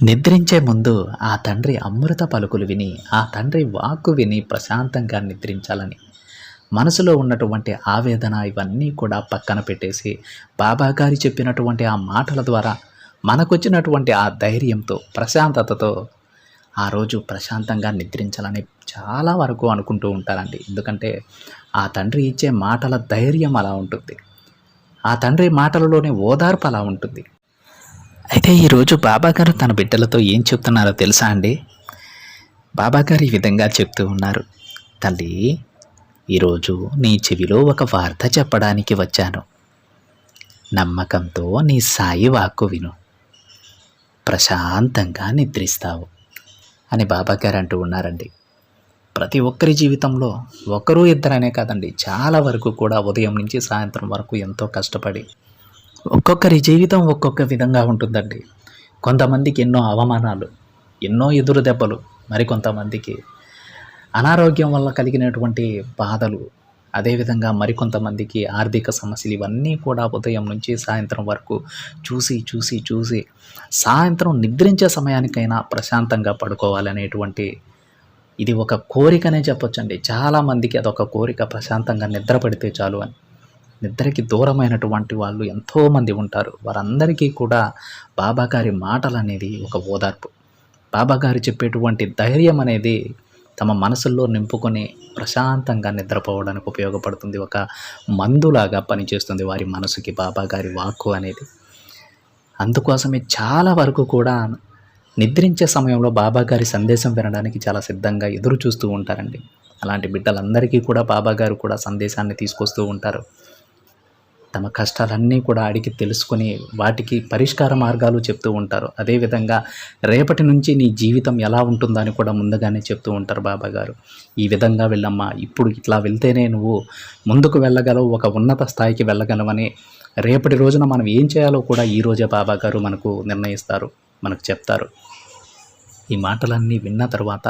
నిద్రించే ముందు ఆ తండ్రి అమృత పలుకులు విని ఆ తండ్రి వాక్కు విని ప్రశాంతంగా నిద్రించాలని. మనసులో ఉన్నటువంటి ఆవేదన ఇవన్నీ కూడా పక్కన పెట్టేసి బాబా గారి చెప్పినటువంటి ఆ మాటల ద్వారా మనకొచ్చినటువంటి ఆ ధైర్యంతో ప్రశాంతతతో ఆ రోజు ప్రశాంతంగా నిద్రించాలని చాలా వరకు అనుకుంటూ ఉంటారండి. ఎందుకంటే ఆ తండ్రి ఇచ్చే మాటల ధైర్యం అలా ఉంటుంది. ఆ తండ్రి మాటలలోని ఓదార్పు అలా ఉంటుంది. అయితే ఈరోజు బాబాగారు తన బిడ్డలతో ఏం చెప్తున్నారో తెలుసా అండి? బాబాగారు ఈ విధంగా చెప్తూ ఉన్నారు. తల్లి ఈరోజు నీ చెవిలో ఒక వార్త చెప్పడానికి వచ్చాను. నమ్మకంతో నీ సాయి వాక్కు విను. ప్రశాంతంగా నిద్రిస్తావు అని బాబాగారు అంటూ ఉన్నారండి. ప్రతి ఒక్కరి జీవితంలో ఒకరు ఇద్దరనే కాదండి చాలా వరకు కూడా ఉదయం నుంచి సాయంత్రం వరకు ఎంతో కష్టపడి ఒక్కొక్కరి జీవితం ఒక్కొక్క విధంగా ఉంటుందండి. కొంతమందికి ఎన్నో అవమానాలు ఎన్నో ఎదురు దెబ్బలు మరికొంతమందికి అనారోగ్యం వల్ల కలిగినటువంటి బాధలు అదేవిధంగా మరికొంతమందికి ఆర్థిక సమస్యలు ఇవన్నీ కూడా ఉదయం నుంచి సాయంత్రం వరకు చూసి చూసి చూసి సాయంత్రం నిద్రించే సమయానికైనా ప్రశాంతంగా పడుకోవాలనేటువంటి ఇది ఒక కోరికనే చెప్పొచ్చండి. చాలామందికి అదొక కోరిక ప్రశాంతంగా నిద్రపడితే చాలు అని. నిద్రకి దూరమైనటువంటి వాళ్ళు ఎంతోమంది ఉంటారు. వారందరికీ కూడా బాబాగారి మాటలు అనేది ఒక ఓదార్పు. బాబాగారు చెప్పేటువంటి ధైర్యం అనేది తమ మనసుల్లో నింపుకొని ప్రశాంతంగా నిద్రపోవడానికి ఉపయోగపడుతుంది. ఒక మందులాగా పనిచేస్తుంది వారి మనసుకి బాబాగారి వాక్కు అనేది. అందుకోసమే చాలా వరకు కూడా నిద్రించే సమయంలో బాబాగారి సందేశం వినడానికి చాలా సిద్ధంగా ఎదురు చూస్తూ ఉంటారండి. అలాంటి బిడ్డలందరికీ కూడా బాబాగారు కూడా సందేశాన్ని తీసుకొస్తూ ఉంటారు. తమ కష్టాలన్నీ కూడా అడిగి తెలుసుకొని వాటికి పరిష్కార మార్గాలు చెప్తూ ఉంటారు. అదేవిధంగా రేపటి నుంచి నీ జీవితం ఎలా ఉంటుందని కూడా ముందుగానే చెప్తూ ఉంటారు బాబా గారు. ఈ విధంగా వెళ్ళమ్మా ఇప్పుడు ఇట్లా వెళ్తేనే నువ్వు ముందుకు వెళ్ళగలవు ఒక ఉన్నత స్థాయికి వెళ్ళగలవని రేపటి రోజున మనం ఏం చేయాలో కూడా ఈరోజే బాబా గారు మనకు నిర్ణయిస్తారు మనకు చెప్తారు. ఈ మాటలన్నీ విన్న తర్వాత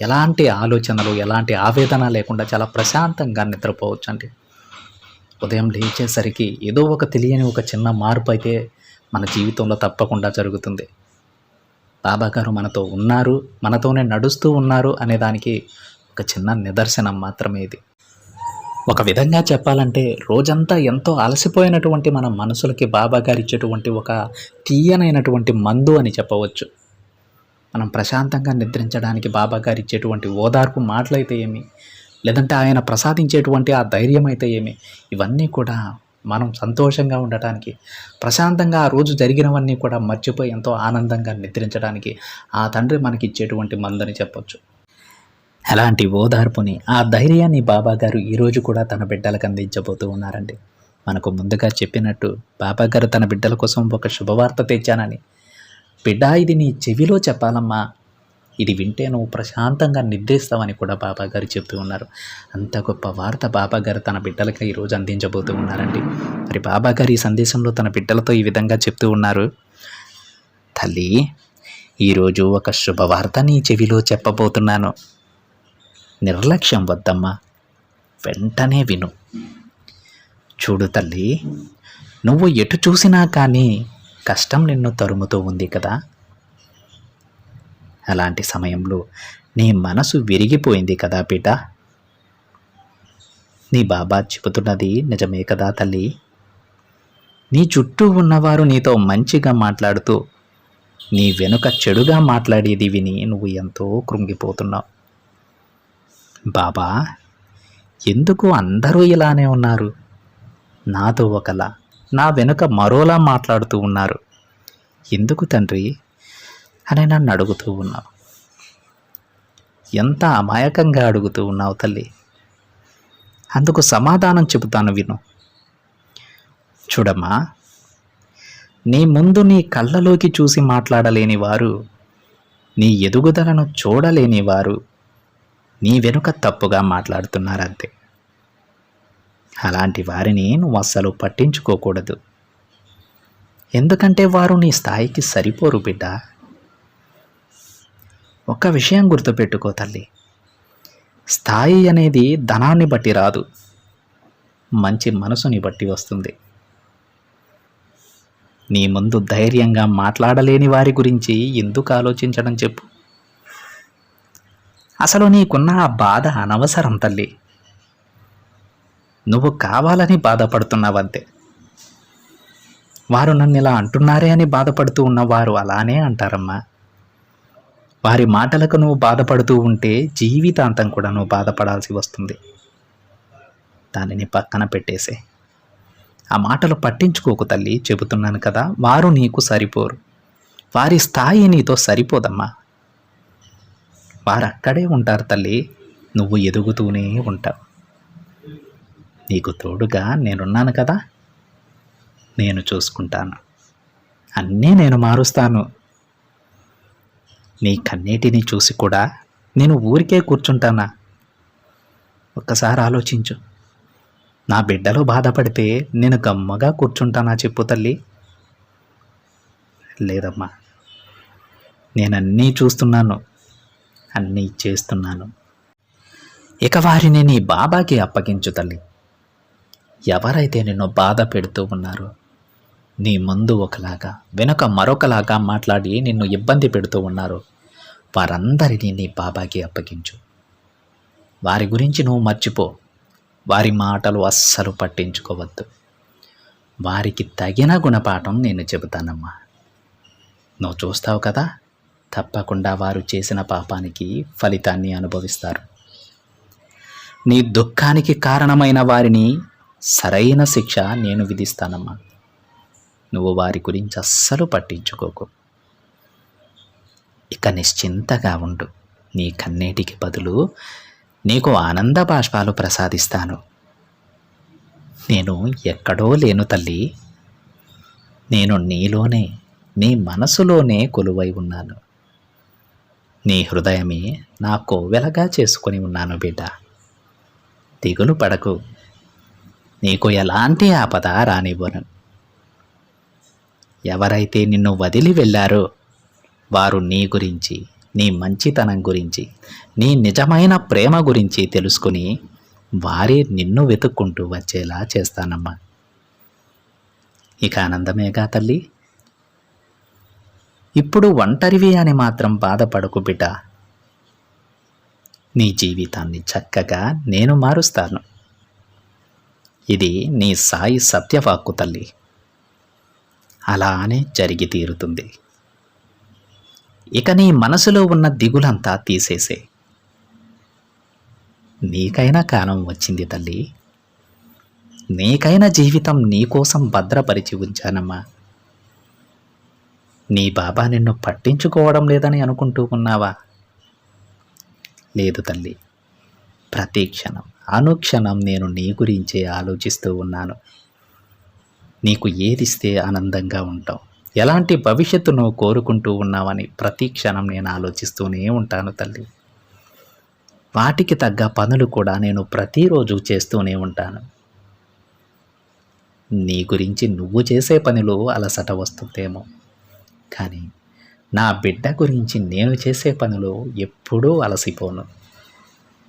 ఎలాంటి ఆలోచనలు ఎలాంటి ఆవేదన లేకుండా చాలా ప్రశాంతంగా నిద్రపోవచ్చు అండి ఉదయం లేచేసరికి ఏదో ఒక తెలియని ఒక చిన్న మార్పు అయితే మన జీవితంలో తప్పకుండా జరుగుతుంది. బాబాగారు మనతో ఉన్నారు మనతోనే నడుస్తూ ఉన్నారు అనే దానికి ఒక చిన్న నిదర్శనం మాత్రమే ఇది. ఒక విధంగా చెప్పాలంటే రోజంతా ఎంతో అలసిపోయినటువంటి మన మనసులకి బాబాగారు ఇచ్చేటువంటి ఒక తీయనైనటువంటి మందు అని చెప్పవచ్చు. మనం ప్రశాంతంగా నిద్రించడానికి బాబాగారు ఇచ్చేటువంటి ఓదార్పు మాటలైతే ఏమి? లేదంటే ఆయన ప్రసాదించేటువంటి ఆ ధైర్యం అయితే ఏమి? ఇవన్నీ కూడా మనం సంతోషంగా ఉండటానికి ప్రశాంతంగా ఆ రోజు జరిగినవన్నీ కూడా మర్చిపోయి ఎంతో ఆనందంగా నిద్రించడానికి ఆ తండ్రి మనకి ఇచ్చేటువంటి మందని చెప్పొచ్చు. అలాంటి ఓదార్పుని ఆ ధైర్యాన్ని బాబా గారు ఈరోజు కూడా తన బిడ్డలకు అందించబోతూ ఉన్నారండి. మనకు ముందుగా చెప్పినట్టు బాబాగారు తన బిడ్డల కోసం ఒక శుభవార్త తెచ్చానని. బిడ్డ ఇది నీ చెవిలో చెప్పాలమ్మా. ఇది వింటే నువ్వు ప్రశాంతంగా నిద్రిస్తావని కూడా బాబా గారు చెప్తూ ఉన్నారు. అంత గొప్ప వార్త బాబా గారు తన బిడ్డలకి ఈరోజు అందించబోతూ ఉన్నారండి. మరి బాబా గారు ఈ సందేశంలో తన బిడ్డలతో ఈ విధంగా చెప్తూ ఉన్నారు. తల్లి ఈరోజు ఒక శుభవార్త నీ చెవిలో చెప్పబోతున్నాను. నిర్లక్ష్యం వద్దమ్మా. వెంటనే విను. చూడు తల్లి నువ్వు ఎటు చూసినా కానీ కష్టం నిన్ను తరుముతూ ఉంది కదా. అలాంటి సమయంలో నీ మనసు విరిగిపోయింది కదా బిడ్డ నీ బాబా చెబుతున్నది నిజమే కదా తల్లి. నీ చుట్టూ ఉన్నవారు నీతో మంచిగా మాట్లాడుతూ నీ వెనుక చెడుగా మాట్లాడేది విని నువ్వు ఎంతో కృంగిపోతున్నావు. బాబా ఎందుకు అందరూ ఇలానే ఉన్నారు? నాతో ఒకలా నా వెనుక మరోలా మాట్లాడుతూ ఉన్నారు. ఎందుకు తండ్రి? అని నన్ను అడుగుతూ ఉన్నావు. ఎంత అమాయకంగా అడుగుతూ ఉన్నావు తల్లి. అందుకు సమాధానం చెబుతాను విను. చూడమ్మా నీ ముందు నీ కళ్ళలోకి చూసి మాట్లాడలేని వారు నీ ఎదుగుదలను చూడలేని వారు నీ వెనుక తప్పుగా మాట్లాడుతున్నారంతే. అలాంటి వారిని నువ్వు అస్సలు పట్టించుకోకూడదు. ఎందుకంటే వారు నీ స్థాయికి సరిపోరు బిడ్డ. ఒక్క విషయం గుర్తుపెట్టుకో తల్లి. స్థాయి అనేది ధనాన్ని బట్టి రాదు. మంచి మనసుని బట్టి వస్తుంది. నీ ముందు ధైర్యంగా మాట్లాడలేని వారి గురించి ఎందుకు ఆలోచించడం చెప్పు. అసలు నీకున్న ఆ బాధ అనవసరం తల్లి. నువ్వు కావాలని బాధపడుతున్నావంతే. వారు నన్ను ఇలా అంటున్నారే అని బాధపడుతూ ఉన్నవారు అలానే అంటారమ్మా. వారి మాటలకు నువ్వు బాధపడుతూ ఉంటే జీవితాంతం కూడా నువ్వు బాధపడాల్సి వస్తుంది. దానిని పక్కన పెట్టేసే. ఆ మాటలు పట్టించుకోకు తల్లి చెబుతున్నాను కదా వారు నీకు సరిపోరు. వారి స్థాయి నీతో సరిపోదమ్మా. వారు అక్కడే ఉంటారు తల్లి నువ్వు ఎదుగుతూనే ఉంటావు. నీకు తోడుగా నేనున్నాను కదా నేను చూసుకుంటాను. అన్నీ నేను మారుస్తాను. నీ కన్నీటిని చూసి కూడా నేను ఊరికే కూర్చుంటానా? ఒక్కసారి ఆలోచించు. నా బిడ్డలు బాధపడితే నేను గమ్మగా కూర్చుంటానా చెప్పు తల్లి. లేదమ్మా నేను అన్నీ చూస్తున్నాను అన్నీ చేస్తున్నాను. ఇక వారిని నీ బాబాకి అప్పగించు తల్లి. ఎవరైతే నిన్ను బాధ పెడుతూ ఉన్నారో నీ ముందు ఒకలాగా వెనుక మరొకలాగా మాట్లాడి నిన్ను ఇబ్బంది పెడుతూ ఉన్నారు. వారందరినీ నీ బాబాకి అప్పగించు. వారి గురించి నువ్వు మర్చిపో. వారి మాటలు అస్సలు పట్టించుకోవద్దు. వారికి తగిన గుణపాఠం నేను చెబుతానమ్మా. నువ్వు చూస్తావు కదా తప్పకుండా వారు చేసిన పాపానికి ఫలితాన్ని అనుభవిస్తారు. నీ దుఃఖానికి కారణమైన వారిని సరైన శిక్ష నేను విధిస్తానమ్మా. నువ్వు వారి గురించి అస్సలు పట్టించుకోకు. ఇక నిశ్చింతగా ఉండు. నీ కన్నీటికి బదులు నీకు ఆనంద బాష్పాలు ప్రసాదిస్తాను. నేను ఎక్కడో లేను తల్లి. నేను నీలోనే నీ మనసులోనే కొలువై ఉన్నాను. నీ హృదయమే నా కోవెలగా చేసుకొని ఉన్నాను బిడ్డ. దిగులు పడకు. నీకు ఎలాంటి ఆపద రానివ్వను. ఎవరైతే నిన్ను వదిలి వెళ్ళారో వారు నీ గురించి నీ మంచితనం గురించి నీ నిజమైన ప్రేమ గురించి తెలుసుకుని వారే నిన్ను వెతుక్కుంటూ వచ్చేలా చేస్తానమ్మా. ఇక ఆనందమేగా తల్లి. ఇప్పుడు ఒంటరివి అని మాత్రం బాధపడకు బిడ్డ. నీ జీవితాన్ని చక్కగా నేను మారుస్తాను. ఇది నీ సాయి సత్యవాక్కు తల్లి. అలానే జరిగి తీరుతుంది. ఇక నీ మనసులో ఉన్న దిగులంతా తీసేసే. నీకైనా కాలం వచ్చింది తల్లి. నీకైన జీవితం నీకోసం భద్రపరిచి ఉంచానమ్మా. నీ బాబా నిన్ను పట్టించుకోవడం లేదని అనుకుంటూ ఉన్నావా? లేదు తల్లి. ప్రతి క్షణం అనుక్షణం నేను నీ గురించే ఆలోచిస్తూ ఉన్నాను. నీకు ఏదిస్తే ఆనందంగా ఉంటావు. ఎలాంటి భవిష్యత్తును కోరుకుంటూ ఉన్నావని ప్రతి క్షణం నేను ఆలోచిస్తూనే ఉంటాను తల్లి. వాటికి తగ్గ పనులు కూడా నేను ప్రతిరోజు చేస్తూనే ఉంటాను. నీ గురించి నువ్వు చేసే పనిలో అలసట వస్తుందేమో. కానీ నా బిడ్డ గురించి నేను చేసే పనిలో ఎప్పుడూ అలసిపోను.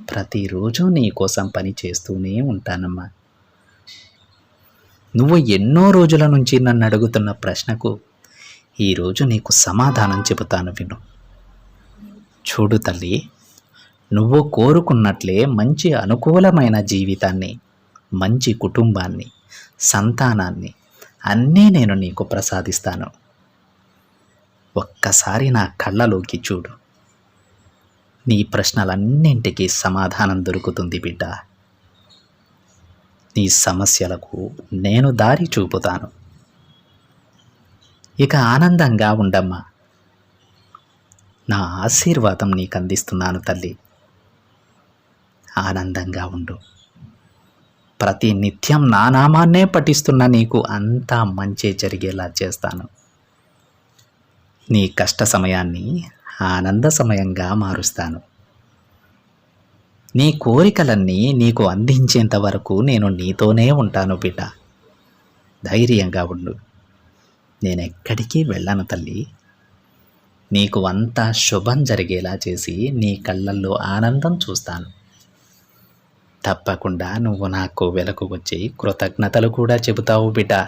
ప్రతిరోజు నీ కోసం పని చేస్తూనే ఉంటానమ్మా. నువ్వు ఎన్నో రోజుల నుంచి నన్ను అడుగుతున్న ప్రశ్నకు ఈరోజు నీకు సమాధానం చెబుతాను విను. చూడు తల్లి నువ్వు కోరుకున్నట్లే మంచి అనుకూలమైన జీవితాన్ని మంచి కుటుంబాన్ని సంతానాన్ని అన్నీ నేను నీకు ప్రసాదిస్తాను. ఒక్కసారి నా కళ్ళలోకి చూడు. నీ ప్రశ్నలన్నింటికీ సమాధానం దొరుకుతుంది బిడ్డ. నీ సమస్యలకు నేను దారి చూపుతాను. ఇక ఆనందంగా ఉండమ్మా. నా ఆశీర్వాదం నీకు అందిస్తున్నాను తల్లి. ఆనందంగా ఉండు. ప్రతి నిత్యం నా నామాన్నే పఠిస్తున్న నీకు అంతా మంచి జరిగేలా చేస్తాను. నీ కష్ట సమయాన్ని ఆనంద సమయంగా మారుస్తాను. నీ కోరికలన్నీ నీకు అందించేంత వరకు నేను నీతోనే ఉంటాను బిడ్డ. ధైర్యంగా ఉండు. నేను ఎక్కడికి వెళ్ళను తల్లి. నీకు అంతా శుభం జరిగేలా చేసి నీ కళ్ళల్లో ఆనందం చూస్తాను. తప్పకుండా నువ్వు నాకు వెలకు వచ్చి కృతజ్ఞతలు కూడా చెబుతావు బిడ్డ.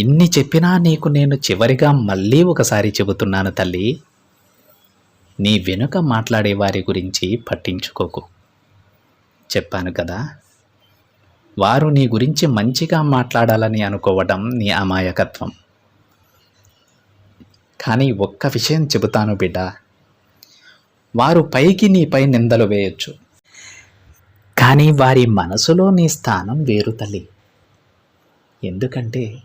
ఇన్ని చెప్పినా నీకు నేను చివరిగా మళ్ళీ ఒకసారి చెబుతున్నాను తల్లి. నీ వెనుక మాట్లాడే వారి గురించి పట్టించుకోకు. చెప్పాను కదా. వారు నీ గురించి మంచిగా మాట్లాడాలని అనుకోవడం నీ అమాయకత్వం. కానీ ఒక్క విషయం చెబుతాను బిడ్డ. వారు పైకి నీపై నిందలు వేయొచ్చు. కానీ వారి మనసులో నీ స్థానం వేరు తల్లి. ఎందుకంటే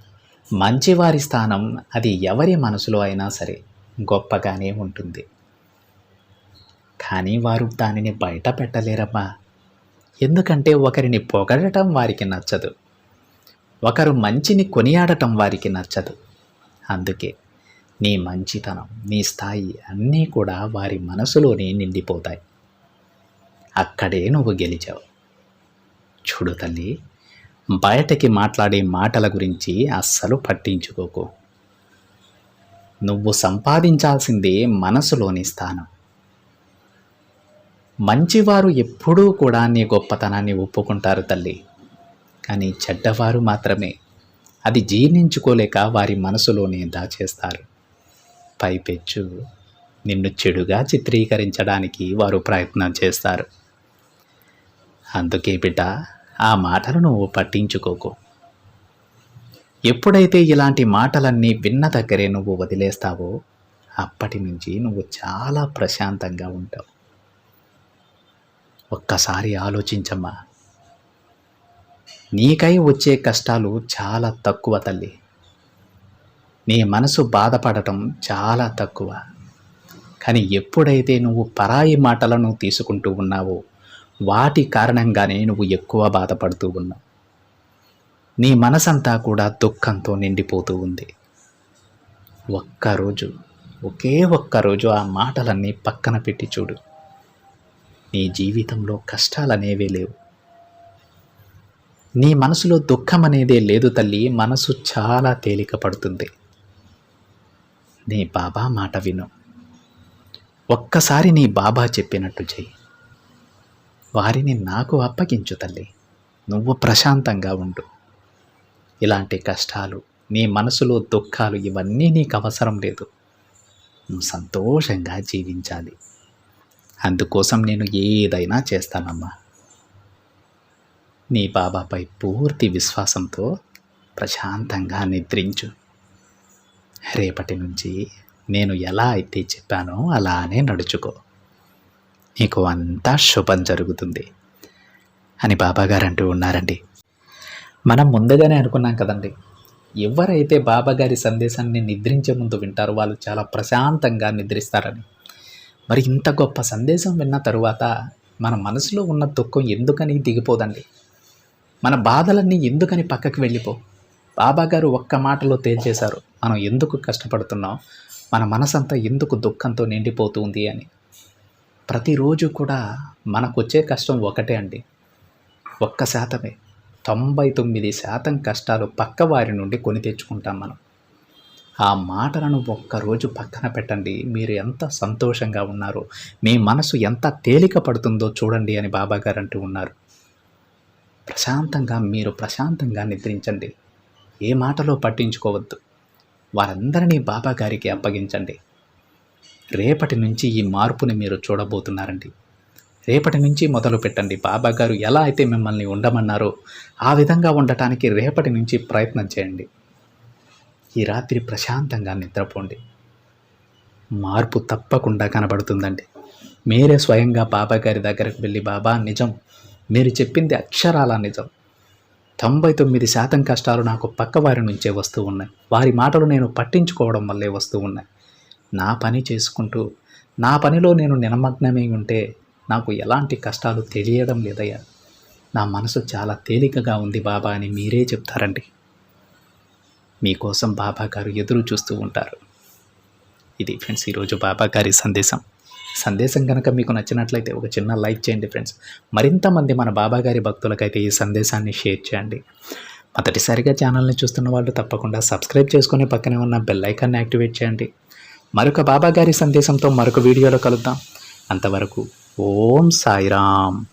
మంచివారి స్థానం అది ఎవరి మనసులో అయినా సరే గొప్పగానే ఉంటుంది. కానీ వారు దానిని బయట పెట్టలేరమ్మా. ఎందుకంటే ఒకరిని పొగడటం వారికి నచ్చదు. ఒకరు మంచిని కొనియాడటం వారికి నచ్చదు. అందుకే నీ మంచితనం నీ స్థాయి అన్నీ కూడా వారి మనసులోనే నిండిపోతాయి. అక్కడే నువ్వు గెలిచావు. చూడు తల్లి బయటకి మాట్లాడే మాటల గురించి అస్సలు పట్టించుకోకు. నువ్వు సంపాదించాల్సిందే మనసులోని స్థానం. మంచివారు ఎప్పుడూ కూడా నీ గొప్పతనాన్ని ఒప్పుకుంటారు తల్లి. కానీ చెడ్డవారు మాత్రమే. అది జీర్ణించుకోలేక వారి మనసులోనే దాచేస్తారు. పైపెచ్చు. నిన్ను చెడుగా చిత్రీకరించడానికి వారు ప్రయత్నం చేస్తారు. అందుకే బిడ్డ ఆ మాటలు నువ్వు పట్టించుకోకు. ఎప్పుడైతే ఇలాంటి మాటలన్నీ విన్న దగ్గరే నువ్వు వదిలేస్తావో అప్పటి నుంచి నువ్వు చాలా ప్రశాంతంగా ఉంటావు. ఒక్కసారి ఆలోచించమ్మా. నీకై వచ్చే కష్టాలు చాలా తక్కువ తల్లి. నీ మనసు బాధపడటం చాలా తక్కువ. కానీ ఎప్పుడైతే నువ్వు పరాయి మాటలను తీసుకుంటూ ఉన్నావో వాటి కారణంగానే నువ్వు ఎక్కువ బాధపడుతూ ఉన్నావు. నీ మనసంతా కూడా దుఃఖంతో నిండిపోతూ ఉంది. ఒక్కరోజు ఒకే ఒక్కరోజు ఆ మాటలన్నీ పక్కన పెట్టి చూడు. నీ జీవితంలో కష్టాలనేవే లేవు. నీ మనసులో దుఃఖం అనేదే లేదు తల్లి మనసు చాలా తేలిక పడుతుంది నీ బాబా మాట విను. ఒక్కసారి నీ బాబా చెప్పినట్టు చెయ్యి. వారిని నాకు అప్పగించు తల్లి నువ్వు ప్రశాంతంగా ఉండు. ఇలాంటి కష్టాలు నీ మనసులో దుఃఖాలు ఇవన్నీ నీకు అవసరం లేదు. నువ్వు సంతోషంగా జీవించాలి. అందుకోసం నేను ఏదైనా చేస్తానమ్మా. నీ బాబాపై పూర్తి విశ్వాసంతో ప్రశాంతంగా నిద్రించు. రేపటి నుంచి నేను ఎలా అయితే చెప్పానో అలానే నడుచుకో. నీకు అంతా శుభం జరుగుతుంది. అని బాబాగారు అంటూ ఉన్నారండి. మనం ముందుగానే అనుకున్నాం కదండి. ఎవరైతే బాబాగారి సందేశాన్ని నిద్రించే ముందు వింటారో వాళ్ళు చాలా ప్రశాంతంగా నిద్రిస్తారని. మరి ఇంత గొప్ప సందేశం విన్న తరువాత మన మనసులో ఉన్న దుఃఖం ఎందుకని దిగిపోదండి? మన బాధలన్నీ ఎందుకని పక్కకి వెళ్ళిపో? బాబాగారు ఒక్క మాటలో తేల్చేశారు. మనం ఎందుకు కష్టపడుతున్నాం? మన మనసంతా ఎందుకు దుఃఖంతో నిండిపోతుంది అని. ప్రతిరోజు కూడా మనకు వచ్చే కష్టం ఒకటే అండి. ఒక్క శాతమే. తొంభై తొమ్మిది శాతం కష్టాలు పక్క వారి నుండి కొని తెచ్చుకుంటాం మనం. ఆ మాటలను ఒక్కరోజు పక్కన పెట్టండి. మీరు ఎంత సంతోషంగా ఉన్నారో? మీ మనసు ఎంత తేలిక పడుతుందో చూడండి అని బాబాగారు అంటూ ఉన్నారు. ప్రశాంతంగా మీరు ప్రశాంతంగా నిద్రించండి. ఏ మాటలో పట్టించుకోవద్దు. వారందరినీ బాబా గారికి అప్పగించండి. రేపటి నుంచి ఈ మార్పుని మీరు చూడబోతున్నారండి. రేపటి నుంచి మొదలు పెట్టండి. బాబా గారు ఎలా అయితే మిమ్మల్ని ఉండమన్నారో ఆ విధంగా ఉండటానికి రేపటి నుంచి ప్రయత్నం చేయండి. ఈ రాత్రి ప్రశాంతంగా నిద్రపోండి. మార్పు తప్పకుండా కనబడుతుందండి. మీరే స్వయంగా బాబా గారి దగ్గరకు వెళ్ళి బాబా నిజం. మీరు చెప్పింది అక్షరాల నిజం. తొంభై తొమ్మిది శాతం కష్టాలు నాకు పక్క వారి నుంచే వస్తూ ఉన్నాయి. వారి మాటలు నేను పట్టించుకోవడం వల్లే వస్తూ ఉన్నాయి. నా పని చేసుకుంటూ నా పనిలో నేను నిమగ్నమై ఉంటే నాకు ఎలాంటి కష్టాలు తెలియడం లేదయ్యా. నా మనసు చాలా తేలికగా ఉంది బాబా అని మీరే చెప్తారండి. మీకోసం బాబా గారు ఎదురు చూస్తూ ఉంటారు. ఇది ఫ్రెండ్స్ ఈరోజు బాబా గారి సందేశం. సందేశం కనుక మీకు నచ్చినట్లయితే ఒక చిన్న లైక్ చేయండి ఫ్రెండ్స్. మరింతమంది మన బాబా గారి భక్తులకైతే ఈ సందేశాన్ని షేర్ చేయండి. మొదటిసారిగా ఛానల్ని చూస్తున్న వాళ్ళు తప్పకుండా సబ్స్క్రైబ్ చేసుకునే పక్కనే ఉన్న బెల్ ఐకాన్ని యాక్టివేట్ చేయండి. మరొక బాబా గారి సందేశంతో మరొక వీడియోలో కలుద్దాం. అంతవరకు ఓం సాయిరామ్.